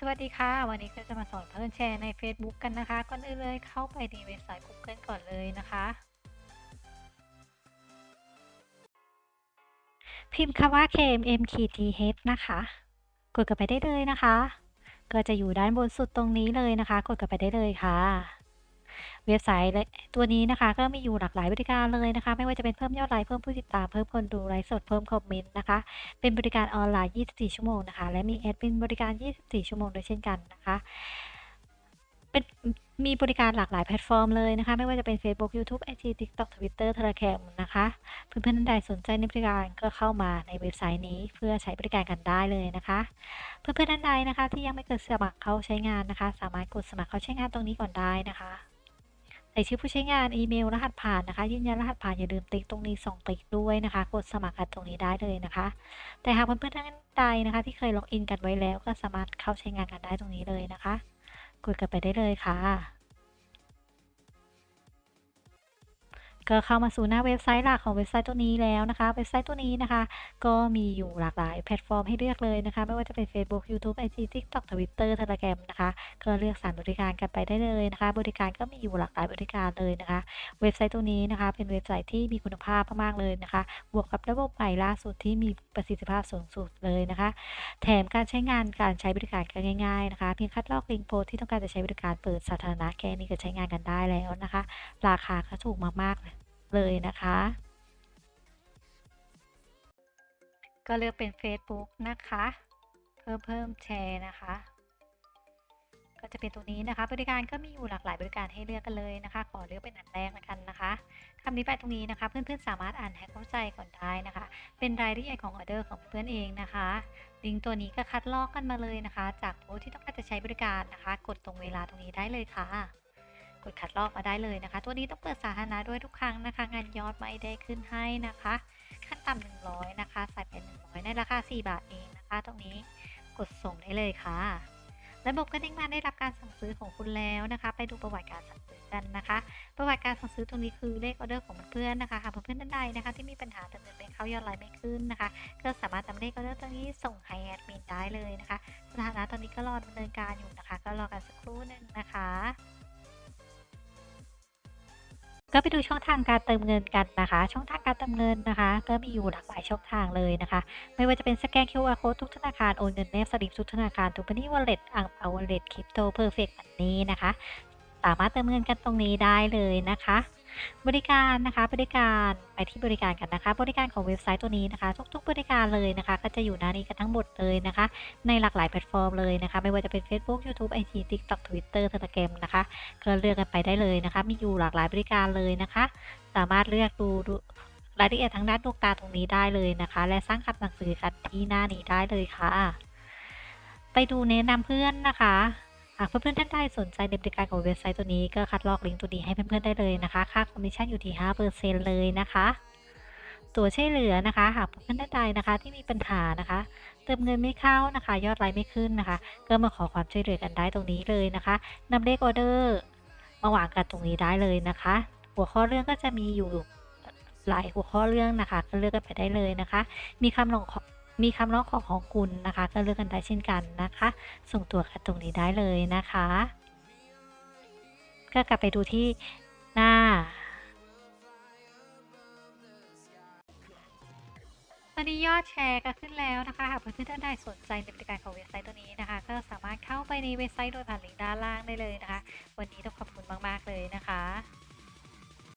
สวัสดีค่ะ วันนี้ก็จะมาสอนเพื่อนแชร์ใน Facebook กันนะคะ ก่อนอื่นเลยเข้าไปในเว็บไซต์ Google ก่อนเลยนะคะ พิมพ์คำว่า KMMKTH นะคะ กดกันไปได้เลยนะคะ ก็จะอยู่ด้านบนสุดตรงนี้เลยนะคะ กดกันไปได้เลยค่ะ เว็บไซต์และตัวนี้นะคะก็มีอยู่หลากหลายบริการเลยนะคะ ไม่ว่าจะเป็นเพิ่มยอดไลค์เพิ่มผู้ติดตามเพิ่มคนดูไลฟ์สดเพิ่มคอมเมนต์นะคะ เป็นบริการออนไลน์ 24 ชั่วโมงนะคะ และมีแอดมินบริการ 24 ชั่วโมงด้วยเช่นกันนะคะเป็นมีบริการหลากหลายแพลตฟอร์มเลยนะคะ ไม่ว่าจะเป็น Facebook YouTube IG TikTok Twitter Telegram นะคะ เพื่อนๆท่านใดสนใจในบริการก็เข้ามาในเว็บไซต์นี้เพื่อใช้บริการกันได้เลยนะคะ เพื่อนๆท่านใดนะคะ ที่ยังไม่เคยสมัครเข้าใช้งานนะคะ สามารถกดสมัครเข้าใช้งานตรงนี้ก่อนได้นะคะ ส่ชื่อผู้ใช้งานอีเมลรหัสผ่านนะคะ ยืนยันรหัสผ่านอย่าลืมติ๊กตรงนี้ส่งติ๊กด้วยนะคะ กดสมัครกันตรงนี้ได้เลยนะคะ แต่หากเพื่อนๆท่านใดนะคะ ที่เคยล็อกอินกันไว้แล้วก็สามารถเข้าใช้งานกันได้ตรงนี้เลยนะคะ กดกันไปได้เลยค่ะ ก็เข้ามาสู่หน้าเว็บไซต์หลักของเว็บไซต์ตัวนี้แล้วนะคะ เว็บไซต์ตัวนี้นะคะ ก็มีอยู่หลากหลายแพลตฟอร์มให้เลือกเลยนะคะ ไม่ว่าจะเป็น Facebook YouTube IG TikTok Twitter Telegram นะคะ ก็เลือกสรรบริการกันไปได้เลยนะคะ บริการก็มีอยู่หลากหลายบริการเลยนะคะ เว็บไซต์ตัวนี้นะคะ เป็นเว็บไซต์ที่มีคุณภาพมากๆเลยนะคะ บวกกับระบบใหม่ล่าสุดที่มีประสิทธิภาพสูงสุดเลยนะคะ แถมการใช้งานการใช้บริการก็ง่ายๆนะคะ เพียงคัดลอกลิงก์โพสที่ต้องการจะใช้บริการเปิดสาธารณะแค่นี้ก็ใช้งานกันได้แล้วนะคะ ราคาก็ถูกมากๆเลย เลยนะคะ ก็เลือกเป็น Facebook นะคะ เพิ่มเพิ่มแชร์นะคะ ก็จะเป็นตัวนี้นะคะ บริการก็มีอยู่หลากหลายบริการให้เลือกกันเลยนะคะ ขอเลือกเป็นอันแรกละกันนะคะคำนี้ไปตรงนี้นะคะ เพื่อนๆสามารถอ่านให้เข้าใจก่อนได้นะคะ เป็นรายละเอียดของออเดอร์ของเพื่อนเองนะคะลิงก์ตัวนี้ก็คัดลอกกันมาเลยนะคะ จากโพสที่ต้องการจะใช้บริการนะคะ กดตรงเวลาตรงนี้ได้เลยค่ะ ดคัดลอกมาได้เลยนะคะ ตัวนี้ต้องเปิดสาธารณะด้วยทุกครั้งนะคะ งานยอดไม่ได้ขึ้นให้นะคะ ขั้นต่ำ100 นะคะ ใส่เป็น 100 ในราคา 4 บาทเองนะคะ ตรงนี้กดส่งได้เลยค่ะ ระบบกระดิ่งมาได้รับการสั่งซื้อของคุณแล้วนะคะ ไปดูประวัติการสั่งซื้อกันนะคะ ประวัติการสั่งซื้อตรงนี้คือเลขออเดอร์ของเพื่อนๆนะคะหากเพื่อนๆท่านใดนะคะ ที่มีปัญหาแต่เงินไม่เข้ายอดไลน์ไม่ขึ้นนะคะ ก็สามารถนำเลขออเดอร์ตรงนี้ส่งให้แอดมินได้เลยนะคะ สถานะตอนนี้ก็รอดำเนินการอยู่นะคะ ก็รอกันสักครู่หนึ่งนะคะ ก็ไปดูช่องทางการเติมเงินกันนะคะ ช่องทางการเติมเงินนะคะ ก็มีอยู่หลากหลายช่องทางเลยนะคะ ไม่ว่าจะเป็นสแกน QR code ทุกธนาคารโอนเงินแนบสลิปทุกธนาคารทุกบัญชีวอลเล็ตอ่างเปาวอลเล็ตคริปโตเพอร์เฟกต์แบบนี้นะคะ สามารถเติมเงินกันตรงนี้ได้เลยนะคะ บริการนะคะบริการไปที่บริการกันนะคะ บริการของเว็บไซต์ตัวนี้นะคะ ทุก ๆ บริการเลยนะคะ ก็จะอยู่หน้านี้กันทั้งหมดเลยนะคะ ในหลากหลายแพลตฟอร์มเลยนะคะ ไม่ว่าจะเป็น Facebook YouTube IG TikTok Twitter Telegram นะคะก็เลือกกันไปได้เลยนะคะ มีอยู่หลากหลายบริการเลยนะคะ สามารถเลือกดูรายละเอียดทางด้านดวงตาตรงนี้ได้เลยนะคะ และสร้างคำสั่งซื้อกันที่หน้านี้ได้เลยค่ะ ไปดูแนะนำเพื่อนนะคะ หากเพื่อนๆท่านใดสนใจในบริการของเว็บไซต์ตัวนี้ก็คัดลอกลิงก์ตัวนี้ให้เพื่อนๆได้เลยนะคะ ค่าคอมมิชชั่นอยู่ที่ 5%เลยนะคะ ตัวช่วยเหลือนะคะ หากเพื่อนๆท่านใดนะคะ ที่มีปัญหานะคะ เติมเงินไม่เข้านะคะ ยอดไลค์ไม่ขึ้นนะคะ ก็มาขอความช่วยเหลือกันได้ตรงนี้เลยนะคะนำเลขออเดอร์มาวางกันตรงนี้ได้เลยนะคะ หัวข้อเรื่องก็จะมีอยู่หลายหัวข้อเรื่องนะคะ ก็เลือกกันไปได้เลยนะคะ มีคำลงขอ มีคำร้องขอของคุณนะคะ ก็เลือกกันได้เช่นกันนะคะ ส่งตัวกันตรงนี้ได้เลยนะคะ ก็กลับไปดูที่หน้าตอนนี้ยอดแชร์ก็ขึ้นแล้วนะคะหากเพื่อนๆท่านใดสนใจในบริการของเว็บไซต์ตัวนี้นะคะ ก็สามารถเข้าไปในเว็บไซต์โดยผ่านลิงก์ด้านล่างได้เลยนะคะ วันนี้ต้องขอบคุณมากๆเลยนะคะ